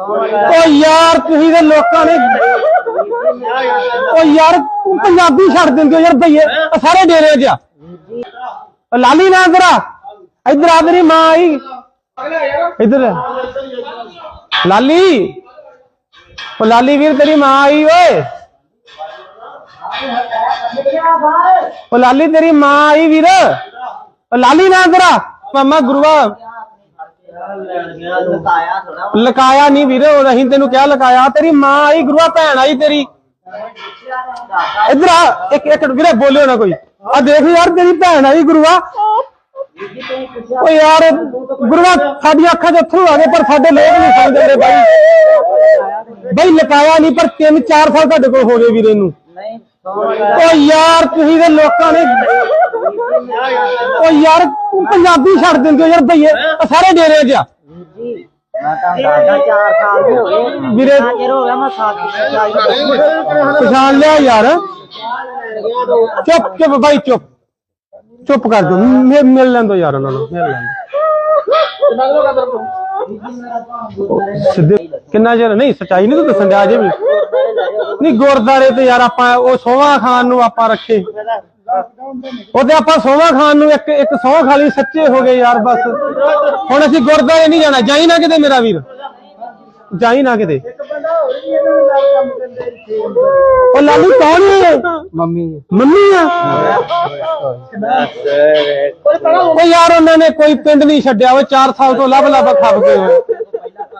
ਓ ਯਾਰ, ਤੁਸੀਂ ਦੇ ਲੋਕਾਂ ਨੇ ਓ ਯਾਰ ਪੰਜਾਬੀ ਛੱਡ ਦਿੰਦੇ ਹੋ ਯਾਰ ਭਈਏ। ਆਹ ਸਾਰੇ ਡੇਰੇ 'ਚ ਆ। ਓ ਲਾਲੀ ਨਾ ਇਧਰ ਆ ਇਧਰ ਆ ਤੇਰੀ ਮਾਂ ਆਈ। ਇਧਰ। ਲਾਲੀ। ਓ ਲਾਲੀ ਵੀਰ, ਤੇਰੀ ਮਾਂ ਆਈ, ਓਏ। ਓ ਲਾਲੀ, ਤੇਰੀ ਮਾਂ ਆਈ ਵੀਰ। ਓ ਲਾਲੀ ਨਾ ਇਧਰ ਆ ਮਾਮਾ ਗੁਰੂਆ। ਲਕਾਇਆ ਨਹੀਂ ਵੀਰੇ, ਉਹ ਅਸੀਂ ਤੈਨੂੰ ਕਿਹਾ ਲਕਾਇਆ। ਤੇਰੀ ਮਾਂ ਆਈ, ਗੁਰੂਆ ਭੈਣ ਆਈ ਤੇਰੀ। ਇਧਰ ਆ, ਇੱਕ ਇੱਕ ਵੀਰੇ, ਬੋਲਿਓ ਨਾ ਕੋਈ। ਆ ਦੇਖ ਯਾਰ, ਤੇਰੀ ਭੈਣ ਆਈ, ਗੁਰੂਆ। ਓ ਯਾਰ, ਗੁਰੂਆ, ਸਾਡੀਆਂ ਅੱਖਾਂ 'ਚ ਅੱਥਰੂ ਆ ਗਏ, ਪਰ ਸਾਡੇ ਲੋਕ ਨਹੀਂ ਸਮਝਦੇ ਬਾਈ। ਬਾਈ, ਲਕਾਇਆ ਨਹੀਂ, ਪਰ 3-4 ਸਾਲ ਤੁਹਾਡੇ ਕੋਲ ਹੋ ਗਏ ਵੀਰੇ ਨੂੰ। ਓ ਯਾਰ, ਤੁਸੀਂ ਦੇ ਲੋਕਾਂ ਨੇ ਓ ਯਾਰ ਪੰਜਾਬੀ ਛੱਡ ਦਿੰਦੇ ਹੋ ਯਾਰ ਭਈਏ ਆਹ ਸਾਰੇ ਡੇਰੇ 'ਚ ਆ। ਮੈਂ ਤਾਂ ਦਾਦਾ 4 ਸਾਲ ਦੇ ਹੋ ਗਏ ਵੀਰੇ ਚਿਰ ਹੋ ਗਿਆ ਮੈਂ ਸਾਥ ਪਛਾਣ ਲਿਆ ਯਾਰ। ਚੁੱਪ ਚੁੱਪ ਬਾਈ ਚੁੱਪ। ਚੁੱਪ ਕਰ ਦੋ ਮਿਲ ਮਿਲ ਲੈਣ ਦੋ ਯਾਰ ਉਹਨਾਂ ਨੂੰ ਮਿਲ ਲੈਣ ਦਿਓ। ਸਿੱਧੇ ਕਿੰਨਾ ਚਿਰ? ਨਹੀਂ ਸਚਾਈ ਨਹੀਂ ਤੂੰ ਦੱਸਣ ਦਿਆ ਅਜੇ ਵੀ। ਨਹੀਂ ਗੁਰਦਾਰੇ ਤੇ ਯਾਰ ਆਪਾਂ ਉਹ ਸੋਵਾ ਖਾਨ ਨੂੰ ਆਪਾਂ ਰੱਖੇ। ਉਹ ਤੇ ਆਪਾਂ ਸੋਵਾ ਖਾਨ ਨੂੰ ਇੱਕ ਇੱਕ ਸੌ ਖਾਲੀ ਸੱਚੇ ਹੋ ਗਏ ਯਾਰ ਬਸ। ਹੁਣ ਅਸੀਂ ਗੁਰਦਾਰੇ ਨਹੀਂ ਜਾਣਾ ਜਾਈ ਨਾ ਕਿਤੇ ਮੇਰਾ ਵੀਰ। ਜਾਈ ਨਾ ਕਿਤੇ। ਉਹ ਲਾਲੂ ਕੌਣ ਹੈ? ਮੰਮੀ। ਮੰਮੀ ਆ। ਉਹ ਯਾਰ ਉਹਨਾਂ ਨੇ ਕੋਈ ਪਿੰਡ ਨਹੀਂ ਛੱਡਿਆ ਉਹ 4 ਸਾਲ ਤੋਂ ਲੱਭ ਲੱਭ ਖੱਪ ਗਏ ਹੋਏ।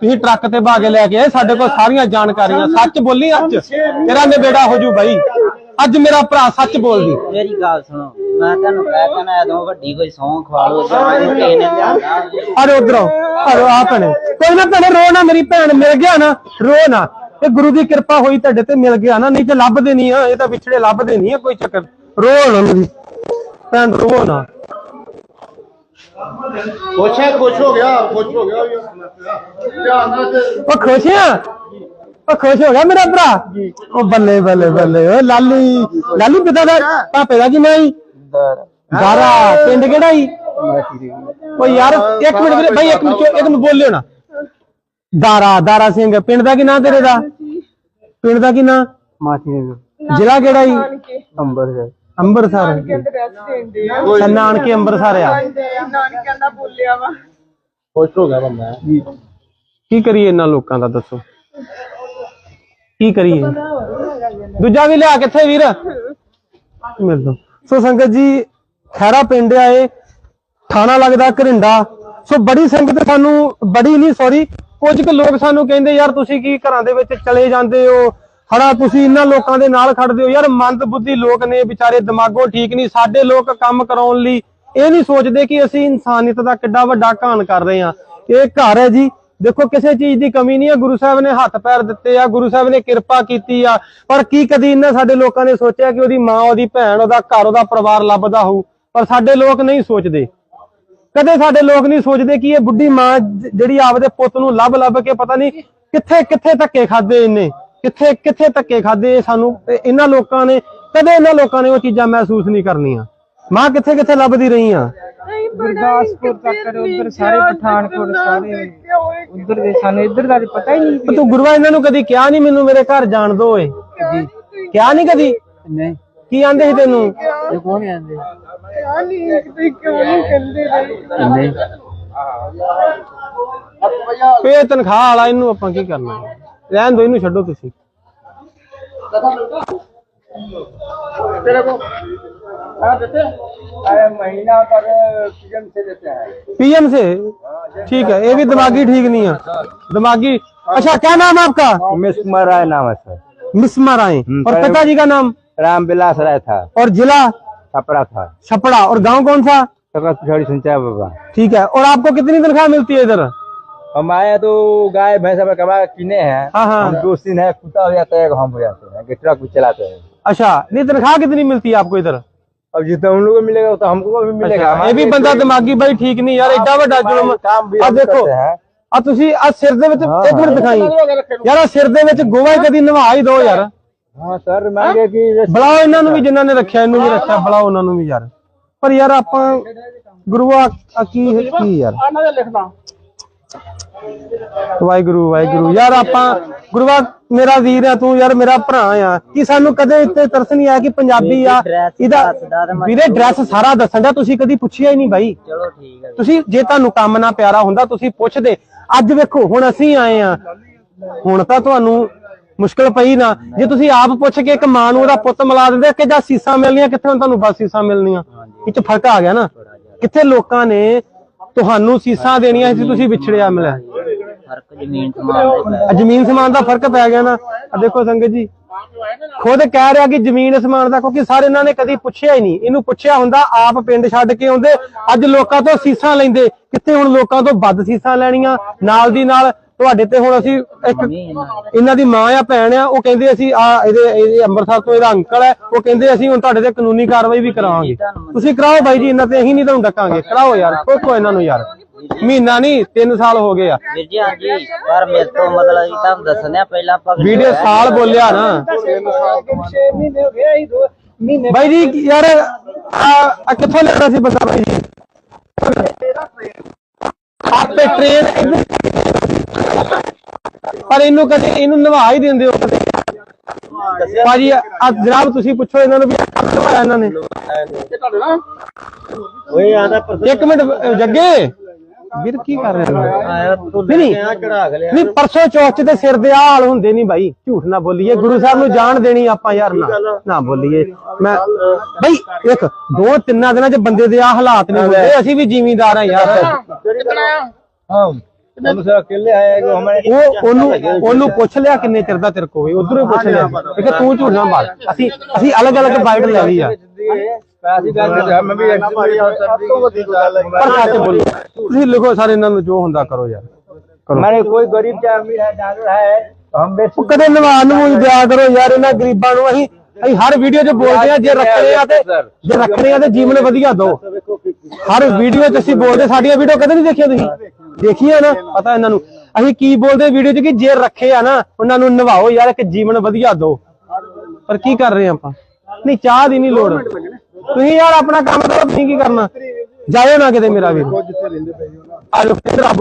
ਤੁਸੀਂ ਟਰੱਕ ਤੇ ਭਾ ਕੇ ਲੈ ਕੇ ਆਏ ਸਾਡੇ ਕੋਲ ਸਾਰੀਆਂ ਜਾਣਕਾਰੀਆਂ ਸੱਚ ਬੋਲੀ ਅੱਜ? ਤੇਰਾ ਨਿਬੇੜਾ ਹੋ ਜੂ ਬਾਈ। ਅੱਜ ਮੇਰਾ ਭਰਾ ਸੱਚ ਬੋਲਦੀ। ਮੇਰੀ ਗੱਲ ਸੁਣੋ ਮੈਂ ਤੈਨੂੰ ਕਹਿ ਤਾ ਨਾ ਜਦੋਂ ਵੱਡੀ ਕੋਈ ਸੌਂ ਖਵਾ ਲੋ ਜਾਂ ਕਿਸੇ ਨੇ ਲਿਆਂਦਾ ਅਰੇ ਉਧਰੋਂ ਅਰੇ ਆ ਭੈਣੇ ਕੋਈ ਨਾ ਭੈਣੇ ਰੋ ਨਾ ਮੇਰੀ ਭੈਣ ਮਿਲ ਗਿਆ ਨਾ ਰੋ ਨਾ। ਇਹ ਗੁਰੂ ਦੀ ਕਿਰਪਾ ਹੋਈ ਤੁਹਾਡੇ ਤੇ ਮਿਲ ਗਿਆ ਨਾ ਨਹੀਂ ਤੇ ਲੱਭਦੇ ਨਹੀਂ ਆ ਇਹ ਤਾਂ ਵਿਛੜੇ ਲੱਭਦੇ ਨਹੀਂ ਆ ਕੋਈ ਚੱਕਰ। ਰੋ ਨਾ ਮੇਰੀ ਭੈਣ ਰੋ ਨਾ। ਖੁਸ਼ ਹੈ ਖੁਸ਼ ਹੋ ਗਿਆ ਖੁਸ਼ ਹੋ ਗਿਆ ਧਿਆਨ ਨਾਲ ਤੇ ਉਹ ਖੁਸ਼ ਆ? ਉਹ ਖੁਸ਼ ਹੋ ਗਿਆ ਮੇਰਾ ਭਰਾ? ਉਹ ਬੱਲੇ ਬੱਲੇ ਬੱਲੇ। ਓ ਲਾਲੀ ਲਾਲੀ ਪਿਤਾ ਦਾ ਪਾਪੇ ਦਾ ਕੀ ਨਾਂ ਹੀ ਦਾਰਾ। ਪਿੰਡ ਕਿਹੜਾ ਹੀ ਓ ਯਾਰ ਇੱਕ ਮਿੰਟ ਵੀਰੇ ਭਾਈ ਇੱਕ ਮਿੰਟ ਇੱਕ ਮਿੰਟ ਬੋਲਿਓ ਨਾ। ਦਾਰਾ ਦਾਰਾ ਸਿੰਘ ਪਿੰਡ ਦਾ ਕੀ ਨਾਂ ਤੇਰੇ ਦਾ? ਪਿੰਡ ਦਾ ਕੀ ਨਾਂ? ਮਾਸੀ ਜ਼ਿਲ੍ਹਾ ਕਿਹੜਾ ਹੀ ਅੰਬਰ ਦੇ ਅੰਮ੍ਰਿਤਸਰ ਅੱਛਾ, ਨਾਨਕੇ ਅੰਮ੍ਰਿਤਸਰ ਆ। ਨਾਨਕਿਆਂ ਦਾ ਬੋਲਿਆ ਵਾ। ਖੁਸ਼ ਹੋ ਗਿਆ ਬੰਦਾ। ਕੀ ਕਰੀਏ ਇਹਨਾਂ ਲੋਕਾਂ ਦਾ ਦੱਸੋ? ਕੀ ਕਰੀਏ? ਦੂਜਾ ਵੀ ਲਿਆ ਕਿੱਥੇ ਵੀਰ? ਮਿਲ ਦੋ ਸੋ ਸੰਗਤ ਜੀ ਖੈਰਾ ਪਿੰਡ ਆਏ ਥਾਣਾ ਲੱਗਦਾ ਘਰਿੰਡਾ। ਸੋ ਬੜੀ ਸੰਗਤ ਸਾਨੂੰ, ਬੜੀ ਨਹੀਂ ਸੌਰੀ ਕੁਝ ਕੁ ਲੋਕ ਸਾਨੂੰ ਕਹਿੰਦੇ, ਯਾਰ ਤੁਸੀਂ ਕੀ ਘਰਾਂ ਦੇ ਵਿੱਚ ਚਲੇ ਜਾਂਦੇ ਹੋ? ਹਣਾ ਤੁਸੀਂ ਇਹਨਾਂ ਲੋਕਾਂ ਦੇ ਨਾਲ ਖੜਦੇ ਹੋ। ਯਾਰ ਮੰਦ ਬੁੱਧੀ ਲੋਕ ਨੇ, ਵਿਚਾਰੇ ਦਿਮਾਗੋਂ ਠੀਕ ਨਹੀਂ। ਸਾਡੇ ਲੋਕ ਕੰਮ ਕਰਾਉਣ ਲਈ ਇਹ ਨਹੀਂ ਸੋਚਦੇ ਕਿ ਅਸੀਂ ਇਨਸਾਨੀਅਤ ਦਾ ਕਿੱਡਾ ਵੱਡਾ ਘਾਣ ਕਰ ਰਹੇ ਹਾਂ। ਇਹ ਘਰ ਹੈ ਜੀ। ਦੇਖੋ, ਕਿਸੇ ਚੀਜ਼ ਦੀ ਕਮੀ ਨਹੀਂ ਹੈ ਗੁਰੂ ਸਾਹਿਬ ਨੇ ਹੱਥ ਪੈਰ ਦਿੱਤੇ ਆ, ਗੁਰੂ ਸਾਹਿਬ ਨੇ ਕਿਰਪਾ ਕੀਤੀ ਆ। ਪਰ ਕੀ ਕਦੀ ਇਹਨਾਂ ਸਾਡੇ ਲੋਕਾਂ ਨੇ ਸੋਚਿਆ ਕਿ ਉਹਦੀ ਮਾਂ, ਉਹਦੀ ਭੈਣ, ਉਹਦਾ ਘਰ, ਉਹਦਾ ਪਰਿਵਾਰ ਲੱਭਦਾ ਹੋਊ? ਪਰ ਸਾਡੇ ਲੋਕ ਨਹੀਂ ਸੋਚਦੇ। ਕਦੇ ਸਾਡੇ ਲੋਕ ਨਹੀਂ ਸੋਚਦੇ ਕਿ ਇਹ ਬੁੱਢੀ ਮਾਂ ਜਿਹੜੀ ਆਪਦੇ ਪੁੱਤ ਨੂੰ ਲੱਭ ਲੱਭ ਕੇ ਪਤਾ ਨਹੀਂ ਕਿੱਥੇ ਕਿੱਥੇ ਧੱਕੇ ਖਾਦੇ ਇਹਨੇ? ਕਿੱਥੇ ਕਿੱਥੇ ਧੱਕੇ ਖਾਦੇ ਸਾਨੂੰ? ਇਹਨਾਂ ਲੋਕਾਂ ਨੇ, ਕਦੇ ਇਹਨਾਂ ਲੋਕਾਂ ਨੇ ਉਹ ਚੀਜ਼ਾਂ ਮਹਿਸੂਸ ਨਹੀਂ ਕਰਨੀਆਂ। ਮਾਂ ਕਿੱਥੇ ਕਿੱਥੇ ਲੱਭਦੀ ਰਹੀ ਆ ਗੁਰਦਾਸਪੁਰ ਤੱਕ ਉਧਰ ਸਾਰੇ ਪਠਾਨਕੋਟ ਸਾਰੇ ਉਧਰ ਦੇ ਸਾਨੂੰ ਇੱਧਰ ਦਾ ਪਤਾ ਹੀ ਨਹੀਂ ਤੂੰ ਗੁਰੂਆ ਇਹਨਾਂ ਨੂੰ ਕਦੀ ਕਿਹਾ ਨਹੀਂ ਮੈਨੂੰ ਮੇਰੇ ਘਰ ਜਾਣ ਦੋ ਓਏ ਕਿਹਾ ਨਹੀਂ ਕਦੀ? ਨਹੀਂ। ਕੀ ਆਂਦੇ ਸੀ ਤੈਨੂੰ? ਇਹ ਕੋਣ ਆਂਦੇ? ਯਾਰ ਇੱਕ ਤੇ ਕਿਉਂ ਨਹੀਂ ਇਹਨੂੰ ਆਪਾਂ ਕੀ ਕਰਨਾ? ਰਹਿਣ ਦੋ ਇਹਨੂੰ ਛੱਡੋ ਤੁਸੀਂ। हाँ देते अरे महीना पर सीज़न से देते हैं। पीएम से? ठीक है ये भी दिमागी ठीक नहीं है। दिमागी अच्छा क्या नाम है आपका? मिसमर राय नाम है सर। मिसमा राय हम्म, और पिताजी का नाम? राम बिलास राय था। और जिला? छपड़ा था। छपड़ा और गाँव कौन सा? पिछड़ी सिंचाई बाबा। ठीक है और आपको कितनी तनख्वाह मिलती है इधर? हम आए तो गाय भैंस में कमा किने हैं। हाँ, हाँ। हम दो दिन है कुत्ता हो जाता है हम हो जाते हैं ट्रक भी चलाते हैं। अच्छा नहीं तनख्वाह कितनी मिलती है आपको इधर? अब जितना उन लोगों को मिलेगा उतना हमको भी मिलेगा अच्छा, ये भी बंदा दिमागी भाई ठीक नहीं यार एडा ਵੱਡਾ ਜ਼ੁਲਮ काम भी ਆ हम ਦੇਖੋ करते हैं ਆ ਤੁਸੀਂ ਆ ਸਿਰ ਦੇ ਵਿੱਚ ਇੱਕ ਮਿੰਟ ਦਿਖਾਈ ਯਾਰ ਆ ਸਿਰ ਦੇ ਵਿੱਚ ਗੋਵਾ ਹੀ ਕਦੀ ਨਵਾ ਹੀ ਦੋ ਯਾਰ हाँ सर मांगे कि जैसे- ਬੁਲਾਓ ਇਹਨਾਂ ਨੂੰ ਵੀ ਜਿਨ੍ਹਾਂ ਨੇ ਰੱਖਿਆ ਇਹਨੂੰ ਵੀ ਰੱਖਿਆ ਬੁਲਾਓ ਉਹਨਾਂ ਨੂੰ ਵੀ ਯਾਰ ਪਰ ਯਾਰ ਆਪਾਂ ਗੁਰੂਆ ਆ ਕੀ ਕੀ ਯਾਰ आना लिखना ਵਾਹਿਗੁਰੂ ਵਾਹਿਗੁਰੂ। ਯਾਰ ਆਪਾਂ ਗੁਰੂਆ ਮੇਰਾ ਵੀਰ ਆ ਤੂੰ ਯਾਰ ਮੇਰਾ ਭਰਾ ਆ। ਕੀ ਸਾਨੂੰ ਕਦੇ ਇੱਥੇ ਤਰਸ ਨਹੀਂ ਆਇਆ ਕਿ ਪੰਜਾਬੀ ਆ? ਇਹਦਾ ਵੀਰੇ ਡਰੈਸ ਸਾਰਾ ਦੱਸਣ ਦਾ ਤੁਸੀਂ ਕਦੀ ਪੁੱਛਿਆ ਹੀ ਨਹੀਂ ਬਾਈ। ਚਲੋ ਠੀਕ ਹੈ ਤੁਸੀਂ ਜੇ ਤੁਹਾਨੂੰ ਕੰਮ ਨਾ ਪਿਆਰਾ ਹੁੰਦਾ ਤੁਸੀਂ ਪੁੱਛਦੇ। ਅੱਜ ਵੇਖੋ ਹੁਣ ਅਸੀਂ ਆਏ ਆ। ਹੁਣ ਤਾਂ ਤੁਹਾਨੂੰ ਮੁਸ਼ਕਲ ਪਈ ਨਾ। ਜੇ ਤੁਸੀਂ ਆਪ ਪੁੱਛ ਕੇ ਇੱਕ ਮਾਂ ਨੂੰ ਉਹਦਾ ਪੁੱਤ ਮਿਲਾ ਦਿੰਦੇ ਕਿ ਜਾਂ ਸੀਸਾਂ ਮਿਲਣੀਆਂ ਕਿੱਥੇ ਤੁਹਾਨੂੰ ਬਸ ਸੀਸਾਂ ਮਿਲਣੀਆਂ? ਇਹ ਚ ਫ਼ਰਕ ਆ ਗਿਆ ਨਾ। ਕਿੱਥੇ ਲੋਕਾਂ ਨੇ ਤੁਹਾਨੂੰ ਸੀਸਾਂ ਦੇਣੀਆਂ ਸੀ ਤੁਸੀਂ ਵਿਛੜਿਆ ਮਿਲਿਆ। ਫ਼ਰਕ ਜ਼ਮੀਨ ਸਮਾਨ ਦੇ ਪੈ ਆ ਜ਼ਮੀਨ ਸਮਾਨ ਦਾ ਫ਼ਰਕ ਪੈ ਗਿਆ ਨਾ। ਆ ਦੇਖੋ ਸੰਗਤ ਜੀ। ਖੁਦ ਕਹਿ ਰਿਹਾ ਕਿ ਜ਼ਮੀਨ ਅਸਮਾਨ ਦਾ ਕਿਉਂਕਿ ਸਾਰੇ ਇਹਨਾਂ ਨੇ ਕਦੀ ਪੁੱਛਿਆ ਹੀ ਨਹੀਂ। ਇਹਨੂੰ ਪੁੱਛਿਆ ਹੁੰਦਾ ਆਪ ਪਿੰਡ ਛੱਡ ਕੇ ਆਉਂਦੇ। ਅੱਜ ਲੋਕਾਂ ਤੋਂ ਸੀਸਾਂ ਲੈਂਦੇ। ਕਿੱਥੇ ਹੁਣ ਲੋਕਾਂ ਤੋਂ ਵੱਧ ਸੀਸਾਂ ਲੈਣੀਆਂ? ਨਾਲ ਦੀ ਨਾਲ ਤੁਹਾਡੇ ਤੇ ਹੁਣ ਅਸੀਂ ਇੱਕ ਇਹਨਾਂ ਦੀ ਮਾਂ ਆ ਭੈਣ ਆ ਉਹ ਕਹਿੰਦੇ ਅਸੀਂ ਆ ਇਹਦੇ ਇਹਦੇ ਅੰਮ੍ਰਿਤਸਰ ਤੋਂ ਇਹਦਾ ਅੰਕਲ ਹੈ। ਉਹ ਕਹਿੰਦੇ ਅਸੀਂ ਹੁਣ ਤੁਹਾਡੇ ਤੇ ਕਾਨੂੰਨੀ ਕਾਰਵਾਈ ਵੀ ਕਰਾਵਾਂਗੇ ਤੁਸੀਂ ਕਰਾਓ ਬਾਈ ਜੀ ਇਹਨਾਂ ਤੇ ਅਸੀਂ ਨਹੀਂ ਤੁਹਾਨੂੰ ਡੱਕਾਂਗੇ। ਕਰਾਓ ਯਾਰ ਠੋਕੋ ਇਹਨਾਂ ਨੂੰ ਯਾਰ। ਮਹੀਨਾ ਨਹੀਂ 3 ਸਾਲ ਹੋ ਗਏ ਆ। ਵੀਰ ਜੀ ਹਾਂਜੀ। ਪਰ ਮੇਰੇ ਤੋਂ ਮਤਲਬ ਕਿ ਤੁਹਾਨੂੰ ਦੱਸਣਿਆ ਪਹਿਲਾਂ ਆਪਾਂ ਵੀਡੀਓ ਸਾਲ ਬੋਲਿਆ ਨਾ। 6 ਮਹੀਨੇ ਹੋ ਗਏ ਅਸੀਂ ਦੋ ਮਹੀਨੇ ਬਾਈ ਜੀ ਯਾਰ ਆ ਕਿੱਥੋਂ ਲੈਣਾ ਸੀ ਬੰਦਾ ਬਾਈ ਜੀ? ਆਪੇ ਟ੍ਰੇਨ ਪਰ ਇਹਨੂੰ ਕਦੇ ਇਹਨੂੰ ਨਵਾ ਹੀ ਦਿੰਦੇ ਹੋ ਕਦੇ। ਭਾਜੀ ਆ ਜਨਾਬ ਤੁਸੀਂ ਪੁੱਛੋ ਇਹਨਾਂ ਨੂੰ ਵੀ ਇਹਨਾਂ ਨੇ। ਓਏ ਆਦਾ ਪਰ ਇੱਕ ਮਿੰਟ ਜੱਗੇ। ਵੀਰ ਕੀ ਕਰ ਰਹੇ ਤੂੰ ਨਹੀਂ ਨਹੀਂ ਪਰਸੋਂ ਚੌਥ ਤੇ ਸਿਰ ਦੇ ਹਾਲ ਹੁੰਦੇ ਨਹੀਂ ਬਾਈ। ਝੂਠ ਨਾ ਬੋਲੀਏ ਗੁਰੂ ਸਾਹਿਬ ਨੂੰ ਜਾਣ ਦੇਣੀ ਆਪਾਂ ਯਾਰ ਨਾ। ਨਾ ਬੋਲੀਏ। ਮੈਂ ਬਾਈ ਇੱਕ ਦੋ ਤਿੰਨਾਂ ਦਿਨਾਂ 'ਚ ਬੰਦੇ ਦੇ ਆ ਹਾਲਾਤ ਨਹੀਂ ਹੁੰਦੇ। ਅਸੀਂ ਵੀ ਜ਼ਿਮੀਂਦਾਰ ਆ ਯਾਰ। ਹਾਂ। ਉਹਨੂੰ ਪੁੱਛ ਲਿਆ ਕਿੰਨੇ ਚਿਰ ਦਾ ਤੇਰੇ ਕੋਲ ਉਧਰੋਂ ਪੁੱਛ ਲਿਆ। ਕਿ ਤੂੰ ਝੂਠ ਨਾ ਮਾਰ। ਅਸੀਂ ਅਸੀਂ ਅਲੱਗ ਅਲੱਗ ਬਾਈਟ ਲੈ ਲਈ ਆ। ਤੁਸੀਂ ਲਿਖੋ ਸਰ ਇਹਨਾਂ ਨੂੰ ਜੋ ਹੁੰਦਾ ਕਰੋ ਯਾਰ। ਕਰੋ। ਕੋਈ ਗਰੀਬ ਤੇ ਅਮੀਰ ਹੈ ਡਾਕਟਰ ਹੈ। ਹਮ। ਬੇਸ਼ੱਕ ਕਦੇ ਨਵਾਨ ਨੂੰ ਦਿਆ ਕਰੋ ਯਾਰ ਇਹਨਾਂ ਗਰੀਬਾਂ ਨੂੰ ਅਸੀਂ ਅਸੀਂ ਹਰ ਵੀਡੀਓ 'ਚ ਬੋਲਦੇ ਆ ਜੇ ਰੱਖਣੇ ਆ ਤੇ ਜੇ ਰੱਖਣੇ ਆ ਤੇ ਜੀਵਨ ਵਧੀਆ ਦੋ। ਹਰ ਵੀਡੀਓ 'ਚ ਅਸੀਂ ਬੋਲਦੇ ਸਾਡੀਆਂ ਵੀਡੀਓ ਕਦੇ ਨਹੀਂ ਦੇਖਿਆ ਤੁਸੀਂ? ਦੇਖੀਆਂ ਨਾ ਪਤਾ ਇਹਨਾਂ ਨੂੰ। ਅਸੀਂ ਕੀ ਬੋਲਦੇ ਵੀਡੀਓ 'ਚ ਕਿ ਜੇ ਰੱਖੇ ਆ ਨਾ ਉਹਨਾਂ ਨੂੰ ਨਿਭਾਓ ਯਾਰ ਇੱਕ ਜੀਵਨ ਵਧੀਆ ਦੋ। ਪਰ ਕੀ ਕਰ ਰਹੇ ਆਪਾਂ? ਨਹੀਂ ਚਾਹ ਦੀ ਨਹੀਂ ਲੋੜ। ਤੁਸੀਂ ਯਾਰ ਆਪਣਾ ਕੰਮ ਕਰੋ ਤੁਸੀਂ ਕੀ ਕਰਨਾ? ਜਾਇਓ ਨਾ ਕਿਤੇ ਮੇਰਾ ਵੀਰ ਆ ਇੱਧਰ ਆ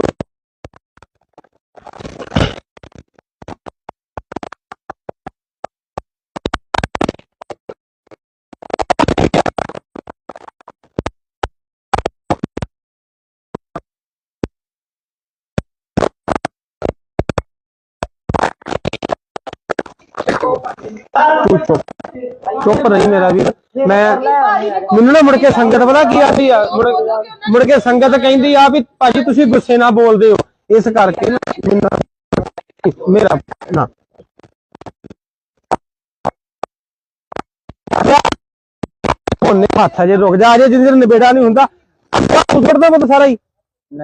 ਤੂੰ ਚੁੱਪ ਚੁੱਪ ਰਹੀ ਮੇਰਾ ਵੀਰ। ਮੈਂ ਮੈਨੂੰ ਨਾ ਮੁੜ ਕੇ ਸੰਗਤ ਪਤਾ ਕੀ ਆਦੀ ਆ? ਮੁੜ ਮੁੜ ਕੇ ਸੰਗਤ ਕਹਿੰਦੀ ਆ ਵੀ ਭਾਜੀ ਤੁਸੀਂ ਗੁੱਸੇ ਨਾਲ ਬੋਲਦੇ ਹੋ। ਇਸ ਕਰਕੇ ਨਾ ਮੈਨੂੰ- ਮੇਰਾ ਨਾ। ਉਹਨੇ ਹੱਥ ਜੇ ਰੁਕ ਜਾ ਅਜੇ ਜਿੰਨੇ ਚਿਰ ਨਿਬੇੜਾ ਨਹੀਂ ਹੁੰਦਾ ਉਸੜਦਾ ਪੁੱਤ ਸਾਰਾ ਹੀ।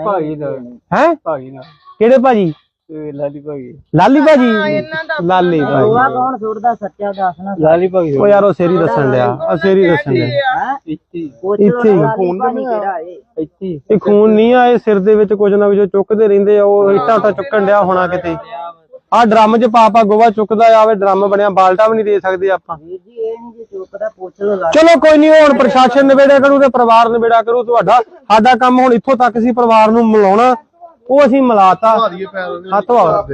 ਭਾਗੀ ਦਾ। ਹੈ? ਭਾਗੀ ਦਾ। ਕਿਹੜੇ ਭਾਜੀ? ਲਾਲੀ ਭਾਗੀ ਲਾਲੀ ਭਾਜੀ ਲਾਲੀ ਭਾਜੀ ਉਹ ਕੌਣ ਸੁੱਟਦਾ ਸੱਚਾ ਦੱਸਣਾ ਲਾਲੀ ਭਾਗੀ ਉਹ ਯਾਰ ਉਹ ਸੇਰੀ ਦੱਸਣ ਡਿਆ। ਆ ਸੇਰੀ ਦੱਸਣ ਡਿਆ। ਹੈ? ਇੱਥੇ ਪੁੱਛ ਇੱਥੇ ਹੀ। ਲੋ ਫੋਨ ਦਾ ਨਹੀਂ ਕਿਹੜਾ ਇਹ? ਇੱਥੇ ਇਹ ਖੂਨ ਨਹੀਂ ਆਏ ਸਿਰ ਦੇ ਵਿੱਚ ਕੁਝ ਨਾ ਕੁਝ ਚੁੱਕਦੇ ਰਹਿੰਦੇ ਆ। ਉਹ ਇੱਟਾਂ ਤਾਂ ਚੁੱਕਣ ਡਿਆ ਹੋਣਾ ਕਿਤੇ। ਆ ਡਰਮ 'ਚ ਪਾ ਪਾ ਗੋਵਾ ਚੁੱਕਦਾ ਆਵੇ ਡਰਮ ਬਣਿਆ ਬਾਲਟਾ ਵੀ ਨਹੀਂ ਦੇ ਸਕਦੇ ਆਪਾਂ। ਵੀਰ ਜੀ ਇਹ ਨਹੀਂ ਜੇ ਚੁੱਕਦਾ ਪੁੱਛ ਲੋ ਲਾ ਚਲੋ ਕੋਈ ਨਹੀਂ ਹੁਣ ਪ੍ਰਸ਼ਾਸਨ ਨਿਬੇੜਿਆ ਕਰੂ ਤੇ ਪਰਿਵਾਰ ਨਿਬੇੜਿਆ ਕਰੂ। ਤੁਹਾਡਾ ਸਾਡਾ ਕੰਮ ਹੁਣ ਇੱਥੋਂ ਤੱਕ ਸੀ ਪਰਿਵਾਰ ਨੂੰ ਮਿਲਾਉਣਾ। ਉਹ ਅਸੀਂ ਮਿਲਾਤਾ। ਹੱਥ ਵਾ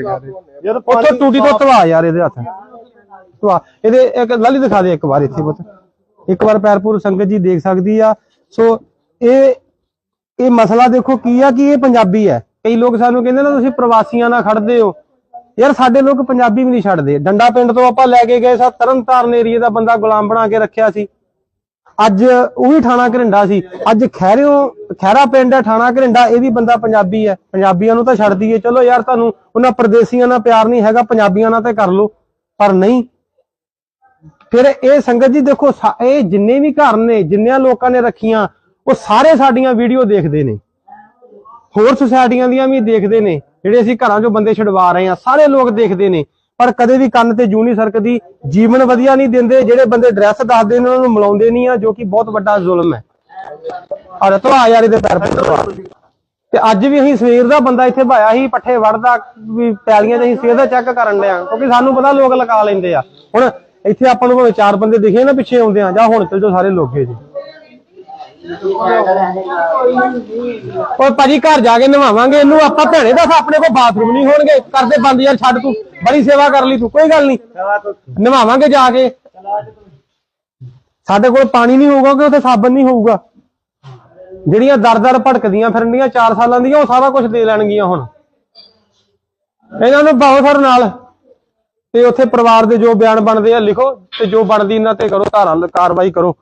ਜਦ ਉੱਥੋਂ ਟੂਟੀ ਤੋਂ ਧਵਾ ਯਾਰ ਇਹਦੇ ਹੱਥ। ਧਵਾ। ਇਹਦੇ ਇੱਕ ਲਾਲੀ ਦਿਖਾ ਦੇ ਇੱਕ ਵਾਰ ਇੱਥੇ ਪੁੱਤ। ਇੱਕ ਵਾਰ ਪੈਰਪੁਰ ਸੰਗਤ ਜੀ ਦੇਖ ਸਕਦੀ ਆ। ਸੋ ਇਹ ਇਹ ਮਸਲਾ ਦੇਖੋ ਕੀ ਆ ਕਿ ਇਹ ਪੰਜਾਬੀ ਹੈ। ਕਈ ਲੋਕ ਸਾਨੂੰ ਕਹਿੰਦੇ ਨਾ ਤੁਸੀਂ ਪ੍ਰਵਾਸੀਆਂ ਨਾਲ ਖੜਦੇ ਹੋ। ਯਾਰ ਸਾਡੇ ਲੋਕ ਪੰਜਾਬੀ ਵੀ ਨਹੀਂ ਛੱਡਦੇ। ਡੰਡਾ ਪਿੰਡ ਤੋਂ ਆਪਾਂ ਲੈ ਕੇ ਗਏ ਸਾ ਤਰਨਤਾਰਨ ਏਰੀਏ ਦਾ ਬੰਦਾ ਗੁਲਾਮ ਬਣਾ ਕੇ ਰੱਖਿਆ ਸੀ। ਅੱਜ ਉਹ ਵੀ ਥਾਣਾ ਘਰਿੰਡਾ ਸੀ। ਅੱਜ ਖੈਰਿਓ ਖੈਰਾ ਪਿੰਡ ਹੈ ਠਾਣਾ ਘਰਿੰਡਾ, ਇਹ ਵੀ ਬੰਦਾ ਪੰਜਾਬੀ ਹੈ। ਪੰਜਾਬੀਆਂ ਨੂੰ ਤਾਂ ਛੱਡ ਦਈਏ ਚਲੋ ਯਾਰ ਤੁਹਾਨੂੰ ਉਹਨਾਂ ਪਰਦੇਸੀਆਂ ਨਾਲ ਪਿਆਰ ਨਹੀਂ ਹੈਗਾ, ਪੰਜਾਬੀਆਂ ਨਾਲ ਤੇ ਕਰ ਲਓ, ਪਰ ਨਹੀਂ। ਫਿਰ ਇਹ ਸੰਗਤ ਜੀ ਦੇਖੋ, ਸਾ- ਇਹ ਜਿੰਨੇ ਵੀ ਘਰ ਨੇ, ਜਿੰਨਿਆਂ ਲੋਕਾਂ ਨੇ ਰੱਖੀਆਂ, ਉਹ ਸਾਰੇ ਸਾਡੀਆਂ ਵੀਡੀਓ ਦੇਖਦੇ ਨੇ। ਹੋਰ ਸੁਸਾਇਟੀਆਂ ਦੀਆਂ ਵੀ ਦੇਖਦੇ ਨੇ, ਜਿਹੜੇ ਅਸੀਂ ਘਰਾਂ 'ਚੋਂ ਬੰਦੇ ਛਡਵਾ ਰਹੇ ਆ ਸਾਰੇ ਲੋਕ ਦੇਖਦੇ ਨੇ। ਪਰ ਕਦੇ ਵੀ ਕੰਨ ਤੇ ਜੂ ਨਹੀਂ ਸਰਕਦੀ, ਜੀਵਨ ਵਧੀਆ ਨਹੀਂ ਦਿੰਦੇ, ਜਿਹੜੇ ਬੰਦੇ ਡਰੈਸ ਦੱਸਦੇ ਨੇ, ਉਹਨਾਂ ਨੂੰ ਮਿਲਾਉਂਦੇ ਨਹੀਂ ਆ, ਜੋ ਕਿ ਬਹੁਤ ਵੱਡਾ ਜ਼ੁਲਮ ਹੈ। ਔਰ ਧਵਾ ਯਾਰ ਇਹਦੇ ਪੈਰ ਪੱਟਵਾ ਤੇ ਅੱਜ ਵੀ ਅਸੀਂ ਸਵੇਰ ਦਾ ਬੰਦਾ ਇੱਥੇ ਭਾਇਆ ਸੀ, ਪੱਠੇ ਵੜਦਾ, ਵੀ ਪੈਲੀਆਂ 'ਚ ਅਸੀਂ ਸਵੇਰ ਦਾ ਚੈੱਕ ਕਰਨ ਡਿਆ, ਕਿਉਂਕਿ ਸਾਨੂੰ ਪਤਾ ਲੋਕ ਲਗਾ ਲੈਂਦੇ ਆ। ਹੁਣ ਇੱਥੇ ਆਪਾਂ ਨੂੰ ਭਾਵੇਂ ਚਾਰ ਬੰਦੇ ਦਿਖੇ ਨਾ ਪਿੱਛੇ ਆਉਂਦੇ ਆ, ਜਾਂ ਹੁਣ ਚਲ ਜਾਓ ਸਾਰੇ ਲੋਕੇ ਜੀ। ਓਏ ਭਾਜੀ ਘਰ ਜਾ ਕੇ ਨਵਾਵਾਂਗੇ, ਇਹਨੂੰ ਆਪਾਂ ਭੈਣੇ ਦੱਸ, ਆਪਣੇ ਕੋਲ ਬਾਥਰੂਮ ਨਹੀਂ ਹੋਣਗੇ। ਕਰਦੇ ਬੰਦ ਯਾਰ, ਛੱਡ ਤੂੰ। ਬੜੀ ਸੇਵਾ ਕਰ ਲਈ ਤੂੰ, ਕੋਈ ਗੱਲ ਨਹੀਂ। ਨਵਾਵਾਂਗੇ ਜਾ ਕੇ। ਸਾਡੇ ਕੋਲ ਪਾਣੀ ਨਹੀਂ ਹੋਊਗਾ ਕਿ ਉੱਥੇ ਸਾਬਣ ਨਹੀਂ ਹੋਊਗਾ। ਜਿਹੜੀਆਂ ਦਰ-ਦਰ ਭਟਕਦੀਆਂ ਫਿਰਨਗੀਆਂ 4 ਸਾਲਾਂ ਦੀਆਂ, ਉਹ ਸਾਰਾ ਕੁਝ ਦੇ ਲੈਣਗੀਆਂ ਹੁਣ। ਇਹਨਾਂ ਨੂੰ ਪਾਓ ਸਰ ਨਾਲ। ਤੇ ਉੱਥੇ ਪਰਿਵਾਰ ਦੇ ਜੋ ਬਿਆਨ ਬਣਦੇ ਆ, ਲਿਖੋ। ਤੇ ਜੋ ਬਣਦੀ ਇਹਨਾਂ ਤੇ ਕਰੋ, ਧਾਰਾ ਕਾਰਵਾਈ ਕਰੋ।